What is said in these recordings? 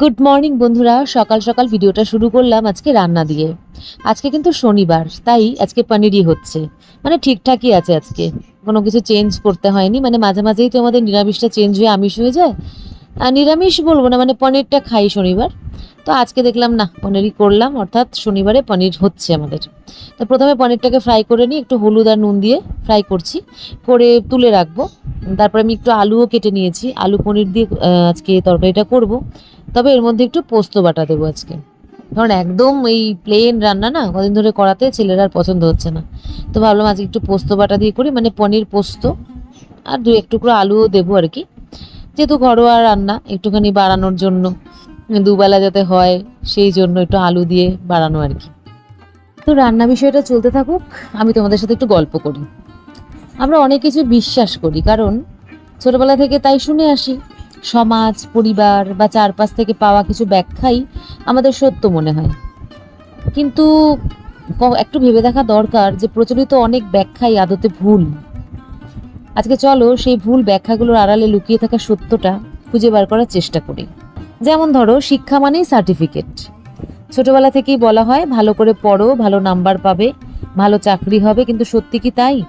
Good morning বন্ধুরা। সকাল সকাল ভিডিওটা শুরু করলাম আজকে রান্না দিয়ে। আজকে কিন্তু শনিবার, তাই আজকে পনিরই হচ্ছে। মানে ঠিকঠাকই আছে আজকে। কোনো কিছু চেঞ্জ করতে হয়নি। মানে মাঝে মাঝেই তো আমাদের নিরামিষটা চেঞ্জ হয়ে আমিষ হয়ে যায়। আর নিরামিষ বলব না মানে পনিরটা খাই শনিবার। তো আজকে দেখলাম না, পনিরই করলাম, অর্থাৎ শনিবারে পনির হচ্ছে আমাদের। তো প্রথমে পনিরটাকে ফ্রাই করে নিই, একটু হলুদ আর নুন দিয়ে ফ্রাই করছি, করে তুলে রাখব। তারপরে আমি একটু আলুও কেটে নিয়েছি, আলু পনির দিয়ে আজকে তরকারিটা করব। তবে এর মধ্যে একটু পোস্ত বাটা দেবো আজকে। কারণ একদম এই প্লেন রান্না না, কদিন ধরে করাতে ছেলেরা আর পছন্দ হচ্ছে না। তো ভাবলাম আজকে একটু পোস্ত বাটা দিয়ে করি মানে পনির পোস্ত, আর দু এক টুকরো আলুও দেবো আর কি। যেহেতু ঘরোয়া রান্না, একটুখানি বাড়ানোর জন্য। দুবেলা যাতে হয়, সেই জন্য একটু আলু দিয়ে বাড়ানো আর কি। তো রান্না বিষয়টা চলতে থাকুক, আমি তোমাদের সাথে একটু গল্প করি। আমরা অনেক কিছু বিশ্বাস করি, কারণ ছোটবেলা থেকে তাই শুনে আসি, সমাজ, পরিবার বা চারপাশ থেকে পাওয়া কিছু ব্যাখ্যাই আমাদের সত্য মনে হয়। কিন্তু একটু ভেবে দেখা দরকার যে প্রচলিত অনেক ব্যাখ্যাই আদতে ভুল। আজকে চলো সেই ভুল ব্যাখ্যাগুলোর আড়ালে লুকিয়ে থাকা সত্যটা খুঁজে বার করার চেষ্টা করি। যেমন ধরো, শিক্ষা মানেই সার্টিফিকেট ছোটবেলা থেকেই বলা হয়, ভালো করে পড়ো, ভালো নাম্বার পাবে, ভালো চাকরি হবে, কিন্তু সত্যি কি তাই?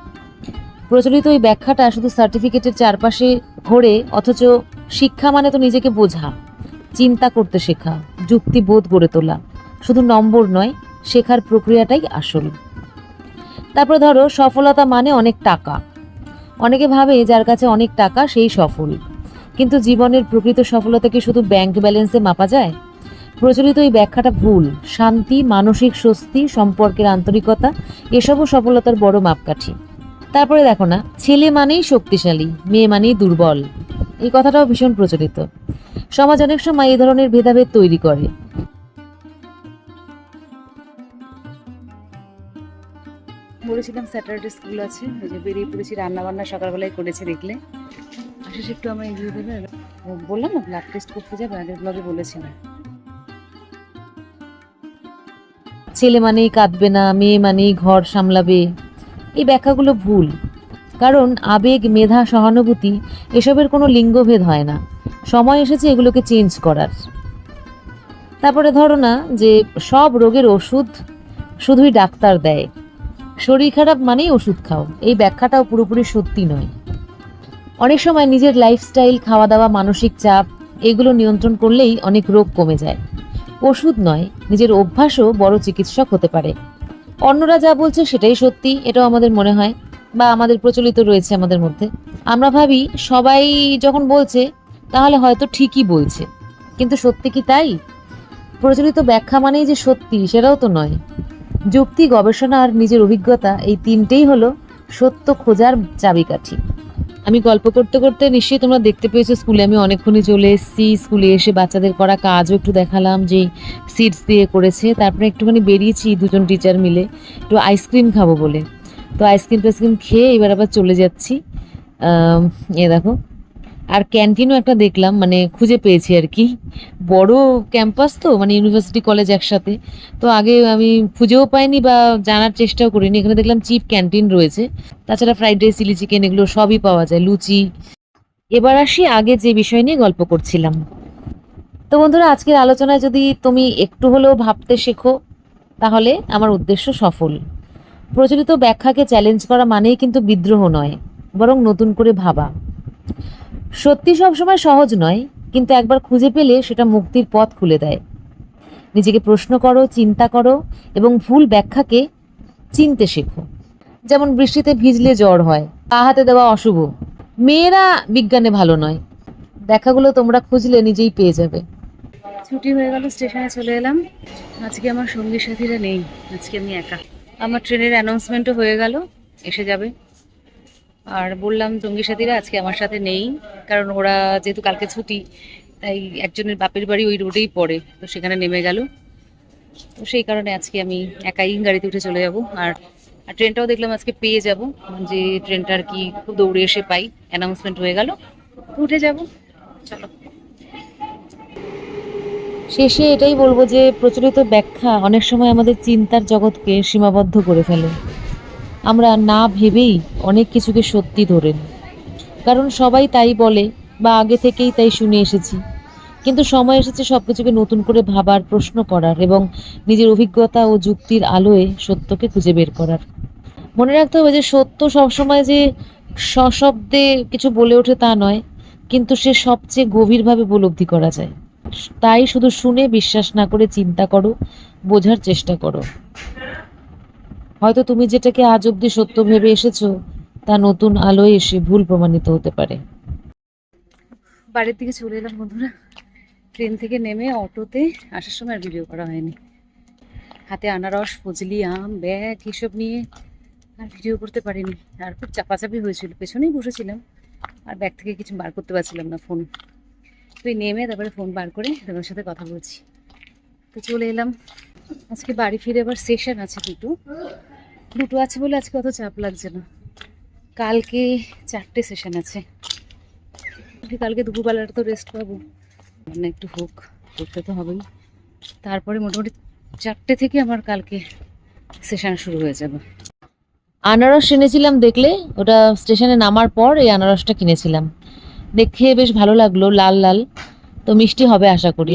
প্রচলিত ওই ব্যাখ্যাটা শুধু সার্টিফিকেটের চারপাশে ঘোরে, অথচ শিক্ষা মানে তো নিজেকে বোঝা, চিন্তা করতে শেখা, যুক্তিবোধ গড়ে তোলা। শুধু নম্বর নয়, শেখার প্রক্রিয়াটাই আসল। তারপরে ধরো, সফলতা মানে অনেক টাকা। অনেকে ভাবে, যার কাছে অনেক টাকা, সেই সফল। কিন্তু জীবনের প্রকৃত সফলতা কি শুধু ব্যাংক ব্যালেন্সে মাপা যায়? প্রচলিত এই ব্যাখ্যাটা ভুল। শান্তি, মানসিক স্বস্তি, সম্পর্কের আন্তরিকতা, এসবও সফলতার বড় মাপকাঠি। তারপরে দেখো না, ছেলে মানেই শক্তিশালী, মেয়ে মানেই দুর্বল। এই কথাটাও ভীষণ প্রচলিত। সমাজ অনেক সময় এই ধরনের ভেদাভেদ তৈরি করে। বলেছিলাম স্যাটারডে স্কুল আছে ওই যে বেরিয়ে পড়েছি রান্না বান্না সকালবেলায় করেছে দেখলে। একটু আমার এগিয়ে দেবে? বললাম না ব্লাড টেস্ট করতে যাবে, আগের ব্লগে বলেছিলাম ছেলে মানেই কাঁদবে না, মেয়ে মানেই ঘর সামলাবে। এই ব্যাখ্যাগুলো ভুল, কারণ আবেগ, মেধা, সহানুভূতি এসবের কোনো লিঙ্গভেদ হয় না। সময় এসেছে এগুলোকে চেঞ্জ করার। তারপরে ধরো না যে সব রোগের ওষুধ শুধুই ডাক্তার দেয়। শরীর খারাপ মানেই ওষুধ খাও। এই ব্যাখ্যাটাও পুরোপুরি সত্যি নয়। অনেক সময় নিজের লাইফস্টাইল খাওয়া দাওয়া মানসিক চাপ, এগুলো নিয়ন্ত্রণ করলেই অনেক রোগ কমে যায়। ওষুধ নয়, নিজের অভ্যাসও বড় চিকিৎসক হতে পারে। অন্যরা যা বলছে সেটাই সত্যি, এটাও আমাদের মনে হয়, বা আমাদের প্রচলিত রয়েছে আমাদের মধ্যে। আমরা ভাবি, সবাই যখন বলছে, তাহলে হয়তো ঠিকই বলছে। কিন্তু সত্যি কি তাই? প্রচলিত ব্যাখ্যা মানেই যে সত্যি, সেটাও তো নয়। যুক্তি, গবেষণা আর নিজের অভিজ্ঞতা, এই তিনটেই হলো সত্য খোঁজার চাবিকাঠি। আমি গল্প করতে করতে নিশ্চয়ই তোমরা দেখতে পেয়েছ, স্কুলে আমি অনেকক্ষণই চলে এসেছি। স্কুলে এসে বাচ্চাদের করা কাজও একটু দেখালাম যে সিটস দিয়ে করেছে। তারপরে একটুখানি বেরিয়েছি দুজন টিচার মিলে, একটু আইসক্রিম খাব বলে। তো আইসক্রিম টাইসক্রিম খেয়ে এবার আবার চলে যাচ্ছি। এ দেখো। আর ক্যান্টিনও একটা দেখলাম মানে খুঁজে পেয়েছি আর কি। বড় ক্যাম্পাস তো মানে ইউনিভার্সিটি কলেজ একসাথে। তো আগে আমি খুঁজেও পাইনি বা জানার চেষ্টাও করিনি। এখানে দেখলাম চিপ ক্যান্টিন রয়েছে। তাছাড়া ফ্রাইড রাইস চিলি চিকেন এগুলো সবই পাওয়া যায়, লুচি। এবার আসি আগে যে বিষয় নিয়ে গল্প করছিলাম। তো বন্ধুরা, আজকের আলোচনায় যদি তুমি একটু হলেও ভাবতে শেখো, তাহলে আমার উদ্দেশ্য সফল। প্রচলিত ব্যাখ্যাকে চ্যালেঞ্জ করা মানেই কিন্তু বিদ্রোহ নয়, বরং নতুন করে ভাবা। সত্যি সবসময় সহজ নয়, কিন্তু একবার খুঁজে পেলে সেটা মুক্তির পথ খুলে দেয়। নিজেকে প্রশ্ন করো, চিন্তা করো এবং ভুল ব্যাখ্যাকে চিনতে শেখো। যেমন বৃষ্টিতে ভিজলে জ্বর হয়, পা হাতে দেওয়া অশুভ। মেয়েরা বিজ্ঞানে ভালো নয়। ব্যাখ্যাগুলো তোমরা খুঁজলে নিজেই পেয়ে যাবে। ছুটি হয়ে গেল, স্টেশনে চলে এলাম। আজকে আমার সঙ্গী সাথীরা নেই, আজকে আমি একা। আমার ট্রেনের অ্যানাউন্সমেন্টও হয়ে গেল, এসে যাবে। আর বললাম, জঙ্গি সাথীরা আজকে আমার সাথে নেই, কারণ ওরা যেহেতু কালকে ছুটি, তাই একজনের বাপের বাড়ি ওই রোডেই পড়ে, তো সেখানে নেমে গেল। তো সেই কারণে আজকে আমি একাই গাড়িতে উঠে চলে যাব। আর আর ট্রেনটাও দেখলাম আজকে পেয়ে যাব, যে ট্রেনটা আর কি খুব দৌড়ে এসে পাই অ্যানাউন্সমেন্ট হয়ে গেল উঠে যাব। চলো। শেষে এটাই বলব যে, প্রচলিত ব্যাখ্যা অনেক সময় আমাদের চিন্তার জগৎকে সীমাবদ্ধ করে ফেলে। আমরা না ভেবেই অনেক কিছুকে সত্যি ধরে কারণ সবাই তাই বলে, বা আগে থেকেই তাই শুনে এসেছি। কিন্তু সময় এসেছে সব কিছুকে নতুন করে ভাবার, প্রশ্ন করার এবং নিজের অভিজ্ঞতা ও যুক্তির আলোয় সত্যকে খুঁজে বের করার। মনে রাখতে হবে যে সত্য সবসময় যে সশব্দে কিছু বলে ওঠে তা নয়, কিন্তু সে সবচেয়ে গভীরভাবে উপলব্ধি করা যায়। তাই শুধু শুনে বিশ্বাস না করে চিন্তা করো, বোঝার চেষ্টা করো। হয়তো তুমি যেটাকে আজ অব্দি সত্য ভেবে এসেছ, তা নতুন আলোয় এসে ভুল প্রমাণিত হতে পারে। বাড়ির দিকে চলে এলাম বন্ধুরা। ট্রেন থেকে নেমে অটোতে আসার সময় আর ভিডিও করা হয়নি। হাতে আনারস, ফজলি, আম, ব্যাগ এসব নিয়ে আর ভিডিও করতে পারিনি। আর খুব চাপাচাপি হয়েছিল, পেছনেই বসেছিলাম। আর ব্যাগ থেকে কিছু বার করতে পারছিলাম না ফোন তুই নেমে তারপরে ফোন বার করে তোমার সাথে কথা বলছি। তো চলে এলাম। আজকে বাড়ি ফিরে আবার সেশন আছে দুটো। দুটো আছে বলে আজকে অত চাপ লাগছে না। কালকে চারটে সেশন আছে। কালকে দুপুরবেলাটা তো রেস্ট পাবো। মানে একটু হোক করতে তো হবেই। তারপরে মোটামুটি চারটে থেকে আমার কালকে সেশন শুরু হয়ে যাবে। আনারস এনেছিলাম দেখলে ওটা স্টেশনে নামার পর এই আনারসটা কিনেছিলাম। দেখে বেশ ভালো লাগল লাল লাল। তো মিষ্টি হবে আশা করি।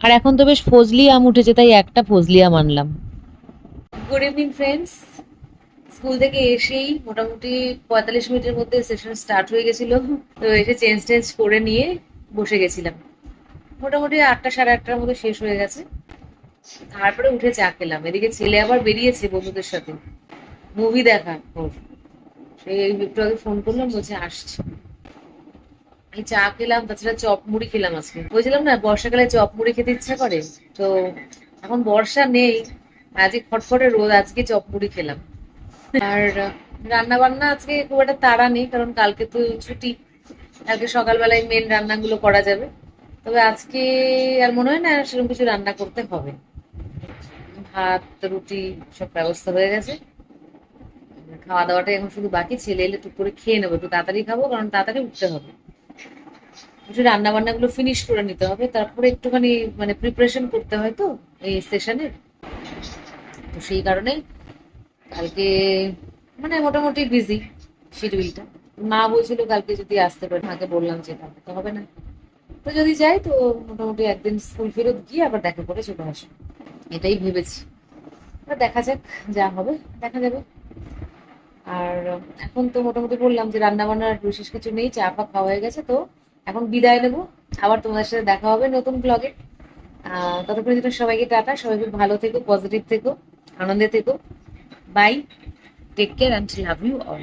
আর এখন তো বেশ ফজলি আম উঠেছে তাই একটা ফজলি আম আনলাম। গুড ইভিনিং ফ্রেন্ডস স্কুল থেকে এসেই মোটামুটি পঁয়তাল্লিশ মিনিটের মধ্যে সেশন স্টার্ট হয়ে গেছিল। তো এসে চেঞ্জ টেঞ্জ করে নিয়ে বসে গেছিলাম। মোটামুটি আটটা সাড়ে আটটার মধ্যে শেষ হয়ে গেছে। তারপরে উঠে চা খেলাম। এদিকে ছেলে আবার বেরিয়েছে বন্ধুদের সাথে। মুভি দেখা ওর। সেই একটু আগে ফোন করলাম বলছে আসছে। এই চা খেলাম, তাছাড়া চপ মুড়ি খেলাম আজকে। বলছিলাম না, বর্ষাকালে চপ মুড়ি খেতে ইচ্ছা করে? তো এখন বর্ষা নেই, আজকে খটখটে রোদ, আজকে চপ মুড়ি খেলাম। আর রান্না বান্না আজকে খুব একটা তাড়া নেই, কারণ কালকে তো ছুটি। কালকে সকালবেলায় মেন রান্নাগুলো করা যাবে। তবে আজকে আর মনে হয় না সেরকম কিছু রান্না করতে হবে। ভাত, রুটি, সব ব্যবস্থা হয়ে গেছে। খাওয়া দাওয়াটা এখন শুধু বাকি, ছেলে এলে টুক করে খেয়ে নেব, একটু তাড়াতাড়ি খাব, কারণ তাড়াতাড়ি উঠতে হবে। একটু রান্না বান্নাগুলো ফিনিশ করে নিতে হবে, তারপরে একটুখানি মানে প্রিপারেশন করতে হয় তো, এই সেশনের তো সেই কারণে কালকে মানে মোটামুটি বিজি শিডিউলটা মা বলছিল কালকে যদি আসতে পারে, মাকে বললাম যে কালকে তো হবে না। তো যদি যাই, তো মোটামুটি একদিন স্কুল ফেরত গিয়ে আবার দেখা করে চলে আসব। এটাই ভেবেছি। দেখা যাক যা হবে, দেখা যাবে। আর এখন তো মোটামুটি বললাম যে রান্না বান্নার বিশেষ কিছু নেই, চা ফা খাওয়া হয়ে গেছে তো। এখন বিদায় নেব। আবার তোমাদের সাথে দেখা হবে নতুন ব্লগে ততক্ষণ যেটা সবাইকে টাটা, সবাই খুব ভালো থেকো পজিটিভ থেকো, আনন্দে থেকো। Bye. Take care and love you all.